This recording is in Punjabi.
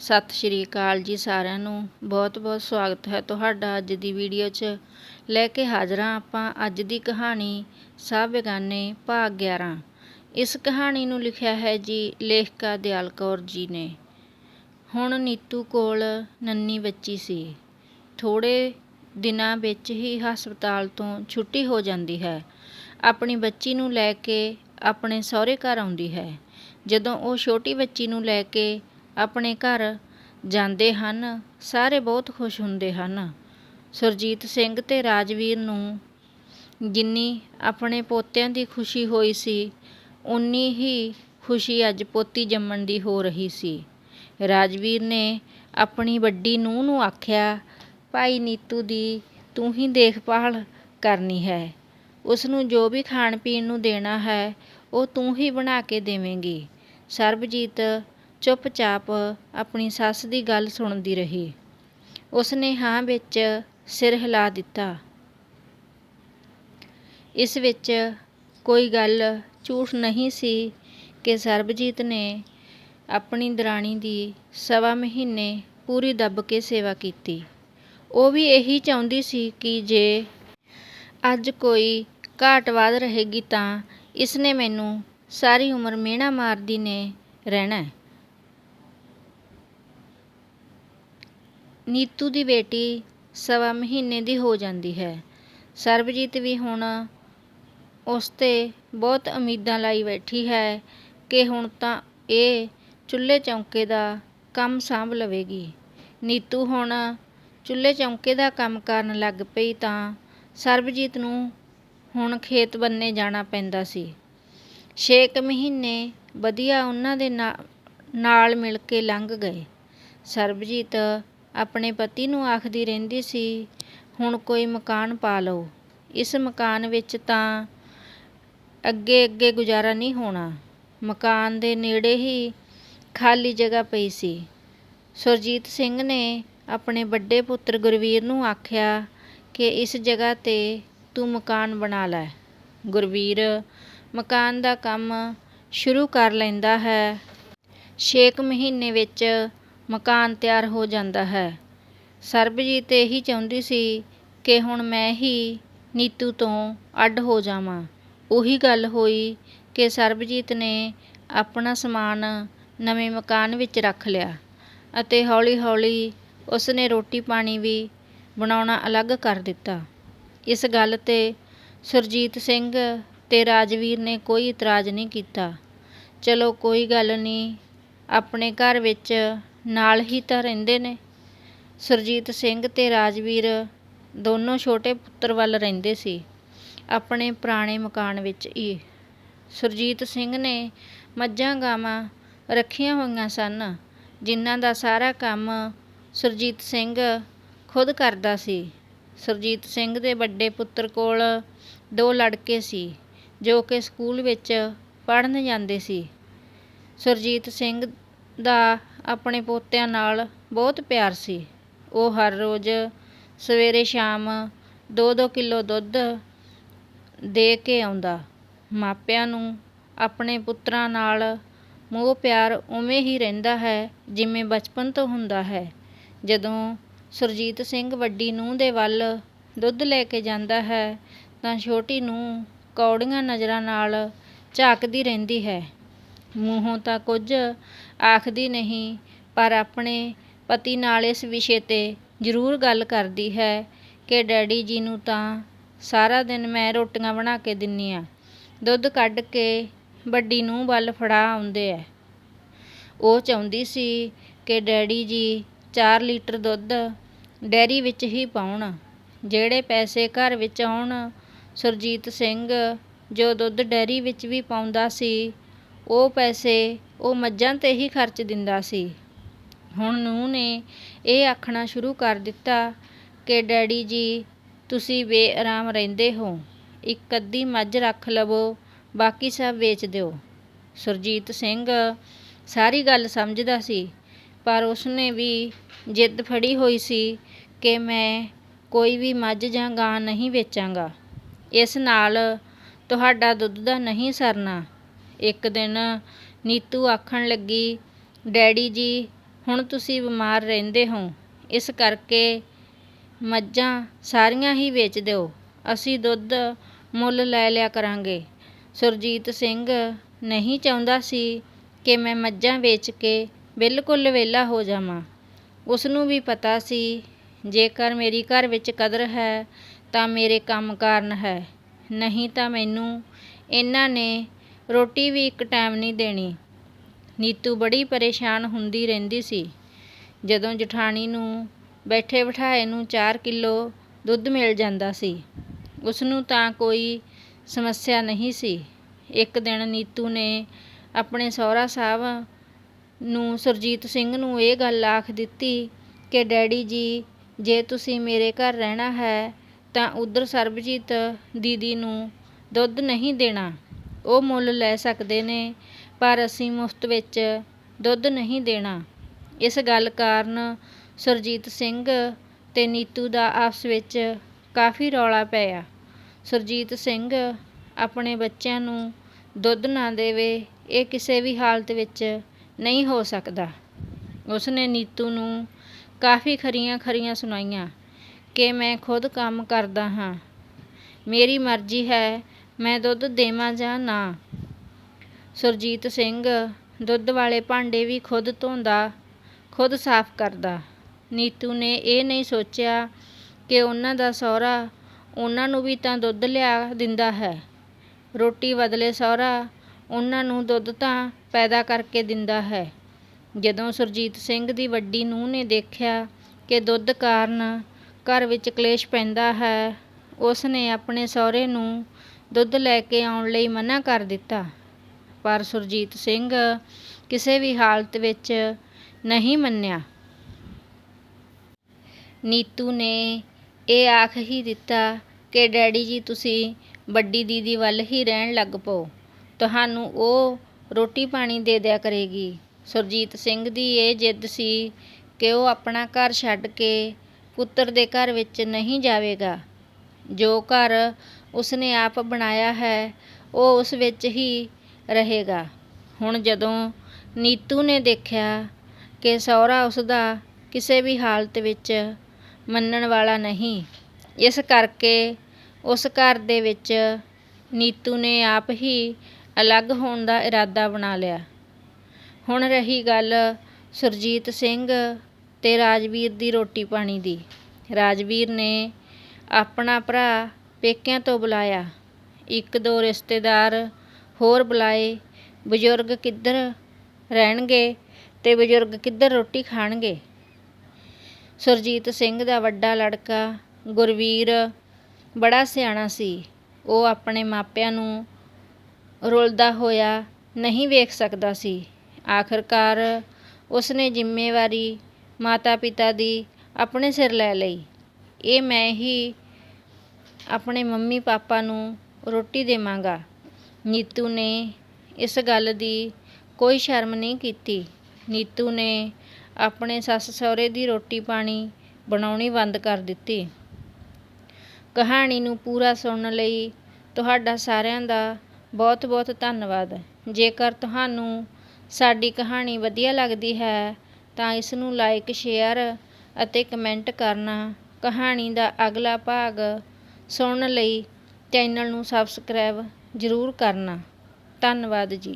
ਸਤਿ ਸ਼੍ਰੀ ਅਕਾਲ ਜੀ ਸਾਰਿਆਂ ਨੂੰ। ਬਹੁਤ-ਬਹੁਤ ਸਵਾਗਤ ਹੈ ਤੁਹਾਡਾ ਅੱਜ ਦੀ ਵੀਡੀਓ 'ਚ। ਲੈ ਕੇ ਹਾਜ਼ਰ ਹਾਂ ਆਪਾਂ ਅੱਜ ਦੀ ਕਹਾਣੀ ਸਾਹ ਬੇਗਾਨੇ ਭਾਗ 11 ਇਸ ਕਹਾਣੀ ਨੂੰ ਲਿਖਿਆ ਹੈ ਜੀ ਲੇਖਕਾ ਦਿਆਲ ਕੌਰ ਜੀ ਨੇ। ਹੁਣ ਨੀਤੂ ਕੋਲ ਨੰਨੀ ਬੱਚੀ ਸੀ। ਥੋੜੇ ਦਿਨਾਂ ਵਿੱਚ ਹੀ ਹਸਪਤਾਲ ਤੋਂ ਛੁੱਟੀ ਹੋ ਜਾਂਦੀ ਹੈ। ਆਪਣੀ ਬੱਚੀ ਨੂੰ ਲੈ ਕੇ ਆਪਣੇ ਸਹੁਰੇ ਘਰ ਆਉਂਦੀ ਹੈ। ਜਦੋਂ ਉਹ ਛੋਟੀ ਬੱਚੀ ਨੂੰ ਲੈ ਕੇ ਆਪਣੇ ਘਰ ਜਾਂਦੇ ਹਨ, ਸਾਰੇ ਬਹੁਤ ਖੁਸ਼ ਹੁੰਦੇ ਹਨ। ਸੁਰਜੀਤ ਸਿੰਘ ਅਤੇ ਰਾਜਵੀਰ ਨੂੰ ਜਿੰਨੀ ਆਪਣੇ ਪੋਤਿਆਂ ਦੀ ਖੁਸ਼ੀ ਹੋਈ ਸੀ ਉਨੀ ਹੀ ਖੁਸ਼ੀ ਅੱਜ ਪੋਤੀ ਜੰਮਣ ਦੀ ਹੋ ਰਹੀ ਸੀ। ਰਾਜਵੀਰ ਨੇ ਆਪਣੀ ਵੱਡੀ ਨੂੰਹ ਨੂੰ ਆਖਿਆ, ਭਾਈ ਨੀਤੂ ਦੀ ਤੂੰ ਹੀ ਦੇਖਭਾਲ ਕਰਨੀ ਹੈ। ਉਸ ਨੂੰ ਜੋ ਵੀ ਖਾਣ ਪੀਣ ਨੂੰ ਦੇਣਾ ਹੈ, ਉਹ ਤੂੰ ਹੀ ਬਣਾ ਕੇ ਦੇਵੇਂਗੀ। ਸਰਬਜੀਤ ਚੁੱਪਚਾਪ ਆਪਣੀ ਸੱਸ ਦੀ ਗੱਲ ਸੁਣਦੀ ਰਹੀ। ਉਸ ਨੇ ਹਾਂ ਵਿੱਚ ਸਿਰ ਹਿਲਾ ਦਿੱਤਾ। ਇਸ ਵਿੱਚ ਕੋਈ ਗੱਲ ਝੂਠ ਨਹੀਂ ਸੀ ਕਿ ਸਰਬਜੀਤ ਨੇ ਆਪਣੀ ਦਰਾਣੀ ਦੀ ਸਵਾ ਮਹੀਨੇ ਪੂਰੀ ਦੱਬ ਕੇ ਸੇਵਾ ਕੀਤੀ। ਉਹ ਵੀ ਇਹੀ ਚਾਹੁੰਦੀ ਸੀ ਕਿ ਜੇ ਅੱਜ ਕੋਈ ਘਾਟ ਵੱਧ ਰਹੇਗੀ ਤਾਂ ਇਸ ਨੇ ਮੈਨੂੰ ਸਾਰੀ ਉਮਰ ਮਿਹਣਾ ਮਾਰਦੀ ਨੇ ਰਹਿਣਾ। ਨੀਤੂ ਦੀ ਬੇਟੀ ਸਵਾ ਮਹੀਨੇ ਦੀ ਹੋ ਜਾਂਦੀ ਹੈ। ਸਰਬਜੀਤ ਵੀ ਹੁਣ ਉਸ ਤੇ ਬਹੁਤ ਉਮੀਦਾਂ ਲਾਈ ਬੈਠੀ ਹੈ ਕਿ ਹੁਣ ਤਾਂ ਇਹ ਚੁੱਲ੍ਹੇ ਚੌਂਕੇ ਦਾ ਕੰਮ ਸਾਂਭ ਲਵੇਗੀ। ਨੀਤੂ ਹੁਣ ਚੁੱਲ੍ਹੇ ਚੌਂਕੇ ਦਾ ਕੰਮ ਕਰਨ ਲੱਗ ਪਈ ਤਾਂ ਸਰਬਜੀਤ ਨੂੰ ਹੁਣ ਖੇਤ ਬੰਨੇ ਜਾਣਾ ਪੈਂਦਾ ਸੀ। ਛੇ ਕੁ ਮਹੀਨੇ ਵਧੀਆ ਉਹਨਾਂ ਦੇ ਨਾਲ ਮਿਲ ਕੇ ਲੰਘ ਗਏ। ਸਰਬਜੀਤ ਆਪਣੇ ਪਤੀ ਨੂੰ ਆਖਦੀ ਰਹਿੰਦੀ ਸੀ, ਹੁਣ ਕੋਈ ਮਕਾਨ ਪਾ ਲਓ। ਇਸ ਮਕਾਨ ਵਿੱਚ ਤਾਂ ਅੱਗੇ ਅੱਗੇ ਗੁਜ਼ਾਰਾ ਨਹੀਂ ਹੋਣਾ। ਮਕਾਨ ਦੇ ਨੇੜੇ ਹੀ ਖਾਲੀ ਜਗ੍ਹਾ ਪਈ ਸੀ। ਸੁਰਜੀਤ ਸਿੰਘ ਨੇ ਆਪਣੇ ਵੱਡੇ ਪੁੱਤਰ ਗੁਰਵੀਰ ਨੂੰ ਆਖਿਆ ਕਿ ਇਸ ਜਗ੍ਹਾ ਤੇ ਤੂੰ ਮਕਾਨ ਬਣਾ ਲੈ। ਗੁਰਵੀਰ ਮਕਾਨ ਦਾ ਕੰਮ ਸ਼ੁਰੂ ਕਰ ਲੈਂਦਾ ਹੈ। ਛੇ ਕੁ ਮਹੀਨੇ ਵਿੱਚ ਮਕਾਨ ਤਿਆਰ ਹੋ ਜਾਂਦਾ ਹੈ। ਸਰਬਜੀਤ ਇਹੀ ਚਾਹੁੰਦੀ ਸੀ ਕਿ ਹੁਣ ਮੈਂ ਹੀ ਨੀਤੂ ਤੋਂ ਅੱਡ ਹੋ ਜਾਵਾਂ। ਉਹੀ ਗੱਲ ਹੋਈ ਕਿ ਸਰਬਜੀਤ ਨੇ ਆਪਣਾ ਸਮਾਨ ਨਵੇਂ ਮਕਾਨ ਵਿੱਚ ਰੱਖ ਲਿਆ ਅਤੇ ਹੌਲੀ-ਹੌਲੀ ਉਸ ਨੇ ਰੋਟੀ ਪਾਣੀ ਵੀ ਬਣਾਉਣਾ ਅਲੱਗ ਕਰ ਦਿੱਤਾ। ਇਸ ਗੱਲ ਤੇ ਸੁਰਜੀਤ ਸਿੰਘ ਤੇ ਰਾਜਵੀਰ ਨੇ ਕੋਈ ਇਤਰਾਜ਼ ਨਹੀਂ ਕੀਤਾ। ਚਲੋ, ਕੋਈ ਗੱਲ ਨਹੀਂ, ਆਪਣੇ ਘਰ ਵਿੱਚ ਨਾਲ ਹੀ ਤਾਂ ਰਹਿੰਦੇ ਨੇ। ਸੁਰਜੀਤ ਸਿੰਘ ਤੇ ਰਾਜਵੀਰ ਦੋਨੋਂ ਛੋਟੇ ਪੁੱਤਰ ਵੱਲ ਰਹਿੰਦੇ ਸੀ। ਆਪਣੇ ਪੁਰਾਣੇ ਮਕਾਨ ਵਿੱਚ ਹੀ ਸੁਰਜੀਤ ਸਿੰਘ ਨੇ ਮੱਝਾਂ ਗਾਵਾਂ ਰੱਖੀਆਂ ਹੋਈਆਂ ਸਨ, ਜਿਨ੍ਹਾਂ ਦਾ ਸਾਰਾ ਕੰਮ ਸੁਰਜੀਤ ਸਿੰਘ ਖੁਦ ਕਰਦਾ ਸੀ। ਸੁਰਜੀਤ ਸਿੰਘ ਦੇ ਵੱਡੇ ਪੁੱਤਰ ਕੋਲ ਦੋ ਲੜਕੇ ਸੀ, ਜੋ ਕਿ ਸਕੂਲ ਵਿੱਚ ਪੜ੍ਹਨ ਜਾਂਦੇ ਸੀ। ਸੁਰਜੀਤ ਸਿੰਘ ਦਾ ਆਪਣੇ ਪੋਤਿਆਂ ਨਾਲ ਬਹੁਤ ਪਿਆਰ ਸੀ। ਉਹ ਹਰ ਰੋਜ਼ ਸਵੇਰੇ ਸ਼ਾਮ ਦੋ ਦੋ ਕਿਲੋ ਦੁੱਧ ਦੇ ਕੇ ਆਉਂਦਾ। ਮਾਪਿਆਂ ਨੂੰ ਆਪਣੇ ਪੁੱਤਰਾਂ ਨਾਲ ਮੋਹ ਪਿਆਰ ਉਵੇਂ ਹੀ ਰਹਿੰਦਾ ਹੈ ਜਿਵੇਂ ਬਚਪਨ ਤੋਂ ਹੁੰਦਾ ਹੈ। ਜਦੋਂ ਸੁਰਜੀਤ ਸਿੰਘ ਵੱਡੀ ਨੂੰਹ ਦੇ ਵੱਲ ਦੁੱਧ ਲੈ ਕੇ ਜਾਂਦਾ ਹੈ ਤਾਂ ਛੋਟੀ ਨੂੰਹ ਕੌੜੀਆਂ ਨਜ਼ਰਾਂ ਨਾਲ ਝਾਕਦੀ ਰਹਿੰਦੀ ਹੈ। ਮੂੰਹੋਂ ਤਾਂ ਕੁਝ ਆਖਦੀ ਨਹੀਂ, ਪਰ ਆਪਣੇ ਪਤੀ ਨਾਲ ਇਸ ਵਿਸ਼ੇ ਤੇ ਜ਼ਰੂਰ ਗੱਲ ਕਰਦੀ ਹੈ ਕਿ ਡੈਡੀ ਜੀ ਨੂੰ ਤਾਂ ਸਾਰਾ ਦਿਨ ਮੈਂ ਰੋਟੀਆਂ ਬਣਾ ਕੇ ਦਿੰਨੀ ਆ। ਦੁੱਧ ਕੱਢ ਕੇ ਵੱਡੀ ਨੂੰਹ ਵੱਲ ਫੜਾ ਆਉਂਦੇ ਐ। ਉਹ ਚਾਹੁੰਦੀ ਸੀ ਕਿ ਡੈਡੀ ਜੀ 4 ਲੀਟਰ ਦੁੱਧ ਡੈਰੀ ਵਿੱਚ ਹੀ ਪਾਉਣ, ਜਿਹੜੇ ਪੈਸੇ ਘਰ ਵਿੱਚ ਆਉਣ। ਸੁਰਜੀਤ ਸਿੰਘ ਜੋ ਦੁੱਧ ਡੈਰੀ ਵਿੱਚ ਵੀ ਪਾਉਂਦਾ ਸੀ ਉਹ ਪੈਸੇ ਉਹ ਮੱਝਾਂ ਤੇ ਹੀ ਖਰਚ ਦਿੰਦਾ ਸੀ। ਹੁਣ ਨੂੰਹ ਨੇ ਇਹ ਆਖਣਾ ਸ਼ੁਰੂ ਕਰ ਦਿੱਤਾ ਕਿ, ਡੈਡੀ ਜੀ, ਤੁਸੀਂ ਬੇਆਰਾਮ ਰਹਿੰਦੇ ਹੋ। ਇੱਕ ਅੱਧੀ ਮੱਝ ਰੱਖ ਲਵੋ, ਬਾਕੀ ਸਭ ਵੇਚ ਦਿਓ। ਸੁਰਜੀਤ ਸਿੰਘ ਸਾਰੀ ਗੱਲ ਸਮਝਦਾ ਸੀ, ਪਰ ਉਸਨੇ ਵੀ ਜਿੱਦ ਫੜੀ ਹੋਈ ਸੀ ਕਿ ਮੈਂ ਕੋਈ ਵੀ ਮੱਝ ਜਾਂ ਗਾਂ ਨਹੀਂ ਵੇਚਾਂਗਾ। ਇਸ ਨਾਲ ਤੁਹਾਡਾ ਦੁੱਧ ਦਾ ਨਹੀਂ ਸਰਨਾ। ਇੱਕ ਦਿਨ ਨੀਤੂ ਆਖਣ ਲੱਗੀ, ਡੈਡੀ ਜੀ, ਹੁਣ ਤੁਸੀਂ ਬਿਮਾਰ ਰਹਿੰਦੇ ਹੋ। ਇਸ ਕਰਕੇ ਮੱਝਾਂ ਸਾਰੀਆਂ ਹੀ ਵੇਚ ਦਿਓ। ਅਸੀਂ ਦੁੱਧ ਮੁੱਲ ਲੈ ਲਿਆ ਕਰਾਂਗੇ। ਸੁਰਜੀਤ ਸਿੰਘ ਨਹੀਂ ਚਾਹੁੰਦਾ ਸੀ ਕਿ ਮੈਂ ਮੱਝਾਂ ਵੇਚ ਕੇ ਬਿਲਕੁਲ ਵਿਹਲਾ ਹੋ ਜਾਵਾਂ। ਉਸ ਨੂੰ ਵੀ ਪਤਾ ਸੀ, ਜੇਕਰ ਮੇਰੀ ਘਰ ਵਿੱਚ ਕਦਰ ਹੈ, ਤਾਂ ਮੇਰੇ ਕੰਮ ਕਾਰਨ ਹੈ। ਨਹੀਂ ਤਾਂ ਮੈਨੂੰ ਇਹਨਾਂ ਨੇ ਰੋਟੀ ਵੀ ਇੱਕ ਟਾਈਮ ਨਹੀਂ ਦੇਣੀ। ਨੀਤੂ ਬੜੀ ਪਰੇਸ਼ਾਨ ਹੁੰਦੀ ਰਹਿੰਦੀ ਸੀ। ਜਦੋਂ ਜਠਾਣੀ ਨੂੰ ਬੈਠੇ ਬਿਠਾਏ ਨੂੰ 4 ਕਿਲੋ ਦੁੱਧ ਮਿਲ ਜਾਂਦਾ ਸੀ ਉਸ ਨੂੰ ਤਾਂ ਕੋਈ ਸਮੱਸਿਆ ਨਹੀਂ ਸੀ। ਇੱਕ ਦਿਨ ਨੀਤੂ ਨੇ ਆਪਣੇ ਸਹੁਰਾ ਸਾਹਿਬ ਨੂੰ ਸੁਰਜੀਤ ਸਿੰਘ ਨੂੰ ਇਹ ਗੱਲ ਆਖ ਦਿੱਤੀ ਕਿ, ਡੈਡੀ ਜੀ, ਜੇ ਤੁਸੀਂ ਮੇਰੇ ਘਰ ਰਹਿਣਾ ਹੈ, ਤਾਂ ਉਧਰ ਸਰਬਜੀਤ ਦੀਦੀ ਨੂੰ ਦੁੱਧ ਨਹੀਂ ਦੇਣਾ। ਉਹ ਮੁੱਲ ਲੈ ਸਕਦੇ ਨੇ, ਪਰ ਅਸੀਂ ਮੁਫਤ ਵਿੱਚ ਦੁੱਧ ਨਹੀਂ ਦੇਣਾ। ਇਸ ਗੱਲ ਕਾਰਨ ਸੁਰਜੀਤ ਸਿੰਘ ਤੇ ਨੀਤੂ ਦਾ ਆਪਸ ਵਿੱਚ ਕਾਫੀ ਰੌਲਾ ਪਿਆ। ਸੁਰਜੀਤ ਸਿੰਘ ਆਪਣੇ ਬੱਚਿਆਂ ਨੂੰ ਦੁੱਧ ਨਾ ਦੇਵੇ, ਇਹ ਕਿਸੇ ਵੀ ਹਾਲਤ ਵਿੱਚ ਨਹੀਂ ਹੋ ਸਕਦਾ। ਉਸਨੇ ਨੀਤੂ ਨੂੰ ਕਾਫੀ ਖਰੀਆਂ ਖਰੀਆਂ ਸੁਣਾਈਆਂ ਕਿ ਮੈਂ ਖੁਦ ਕੰਮ ਕਰਦਾ ਹਾਂ। ਮੇਰੀ ਮਰਜ਼ੀ ਹੈ ਮੈਂ ਦੁੱਧ ਦੇਵਾਂ ਜਾਂ ਨਾ? ਸੁਰਜੀਤ ਸਿੰਘ, ਦੁੱਧ ਵਾਲੇ ਭਾਂਡੇ ਵੀ ਖੁਦ ਧੋਂਦਾ, ਖੁਦ ਸਾਫ਼ ਕਰਦਾ। ਨੀਤੂ ਨੇ ਇਹ ਨਹੀਂ ਸੋਚਿਆ ਕਿ ਉਹਨਾਂ ਦਾ ਸਹੁਰਾ ਉਹਨਾਂ ਨੂੰ ਵੀ ਤਾਂ ਦੁੱਧ ਲਿਆ ਦਿੰਦਾ ਹੈ। ਰੋਟੀ ਬਦਲੇ ਸਹੁਰਾ ਉਹਨਾਂ ਨੂੰ ਦੁੱਧ ਤਾਂ ਪੈਦਾ ਕਰਕੇ ਦਿੰਦਾ ਹੈ। ਜਦੋਂ ਸੁਰਜੀਤ ਸਿੰਘ ਦੀ ਵੱਡੀ ਨੂੰਹ ਨੇ ਦੇਖਿਆ ਕਿ ਦੁੱਧ ਕਾਰਨ ਘਰ ਵਿੱਚ ਕਲੇਸ਼ ਪੈਂਦਾ ਹੈ, ਉਸ ਨੇ ਆਪਣੇ ਸਹੁਰੇ ਨੂੰ ਦੁੱਧ ਲੈ ਕੇ ਆਉਣ ਲਈ ਮਨਾ ਕਰ ਦਿੱਤਾ। ਪਰ ਸੁਰਜੀਤ ਸਿੰਘ ਕਿਸੇ ਵੀ ਹਾਲਤ ਵਿੱਚ ਨਹੀਂ ਮੰਨਿਆ। ਨੀਤੂ ਨੇ ਇਹ ਆਖ ਹੀ ਦਿੱਤਾ ਕਿ, ਡੈਡੀ ਜੀ, ਤੁਸੀਂ ਵੱਡੀ ਦੀਦੀ ਵੱਲ ਹੀ ਰਹਿਣ ਲੱਗ ਪਓ। ਤੁਹਾਨੂੰ ਉਹ ਰੋਟੀ ਪਾਣੀ ਦੇ ਦਿਆ ਕਰੇਗੀ। ਸੁਰਜੀਤ ਸਿੰਘ ਦੀ ਇਹ ਜਿੱਦ ਸੀ ਕਿ ਉਹ ਆਪਣਾ ਘਰ ਛੱਡ ਕੇ ਪੁੱਤਰ ਦੇ ਘਰ ਵਿੱਚ ਨਹੀਂ ਜਾਵੇਗਾ। ਜੋ ਘਰ ਉਸਨੇ ਆਪ ਬਣਾਇਆ ਹੈ, ਉਹ ਉਸ ਵਿੱਚ ਹੀ ਰਹੇਗਾ। ਹੁਣ ਜਦੋਂ ਨੀਤੂ ਨੇ ਦੇਖਿਆ ਕਿ ਸਹੁਰਾ ਉਸਦਾ ਕਿਸੇ ਵੀ ਹਾਲਤ ਵਿੱਚ ਮੰਨਣ ਵਾਲਾ ਨਹੀਂ, ਇਸ ਕਰਕੇ ਉਸ ਘਰ ਦੇ ਵਿੱਚ ਨੀਤੂ ਨੇ ਆਪ ਹੀ ਅਲੱਗ ਹੋਣ ਦਾ ਇਰਾਦਾ ਬਣਾ ਲਿਆ। ਹੁਣ ਰਹੀ ਗੱਲ ਸੁਰਜੀਤ ਸਿੰਘ ਤੇ ਰਾਜਵੀਰ ਦੀ ਰੋਟੀ ਪਾਣੀ ਦੀ। ਰਾਜਵੀਰ ਨੇ ਆਪਣਾ ਭਰਾ ਪੇਕਿਆਂ ਤੋਂ ਬੁਲਾਇਆ। ਇੱਕ ਦੋ ਰਿਸ਼ਤੇਦਾਰ ਹੋਰ ਬੁਲਾਏ। ਬਜ਼ੁਰਗ ਕਿੱਧਰ ਰਹਿਣਗੇ ਤੇ ਬਜ਼ੁਰਗ ਕਿੱਧਰ ਰੋਟੀ ਖਾਣਗੇ? ਸੁਰਜੀਤ ਸਿੰਘ ਦਾ ਵੱਡਾ ਲੜਕਾ ਗੁਰਵੀਰ ਬੜਾ ਸਿਆਣਾ ਸੀ। ਉਹ ਆਪਣੇ ਮਾਪਿਆਂ ਨੂੰ ਰੁਲਦਾ ਹੋਇਆ ਨਹੀਂ ਵੇਖ ਸਕਦਾ ਸੀ। ਆਖਰਕਾਰ ਉਸਨੇ ਜ਼ਿੰਮੇਵਾਰੀ ਮਾਤਾ ਪਿਤਾ ਦੀ ਆਪਣੇ ਸਿਰ ਲੈ ਲਈ। ਇਹ ਮੈਂ ਹੀ ਆਪਣੇ ਮੰਮੀ ਪਾਪਾ ਨੂੰ ਰੋਟੀ ਦੇਵਾਂਗਾ। ਨੀਤੂ ਨੇ ਇਸ ਗੱਲ ਦੀ ਕੋਈ ਸ਼ਰਮ ਨਹੀਂ ਕੀਤੀ। ਨੀਤੂ ਨੇ ਆਪਣੇ ਸੱਸ ਸਹੁਰੇ ਦੀ ਰੋਟੀ ਪਾਣੀ ਬਣਾਉਣੀ ਬੰਦ ਕਰ ਦਿੱਤੀ। ਕਹਾਣੀ ਨੂੰ ਪੂਰਾ ਸੁਣਨ ਲਈ ਤੁਹਾਡਾ ਸਾਰਿਆਂ ਦਾ ਬਹੁਤ ਬਹੁਤ ਧੰਨਵਾਦ। ਜੇਕਰ ਤੁਹਾਨੂੰ ਸਾਡੀ ਕਹਾਣੀ ਵਧੀਆ ਲੱਗਦੀ ਹੈ, ਤਾਂ ਇਸ ਨੂੰ ਲਾਈਕ ਸ਼ੇਅਰ ਅਤੇ ਕਮੈਂਟ ਕਰਨਾ। ਕਹਾਣੀ ਦਾ ਅਗਲਾ ਭਾਗ ਸੁਣਨ ਲਈ ਚੈਨਲ ਨੂੰ ਸਬਸਕ੍ਰਾਈਬ ਜ਼ਰੂਰ ਕਰਨਾ। ਧੰਨਵਾਦ ਜੀ।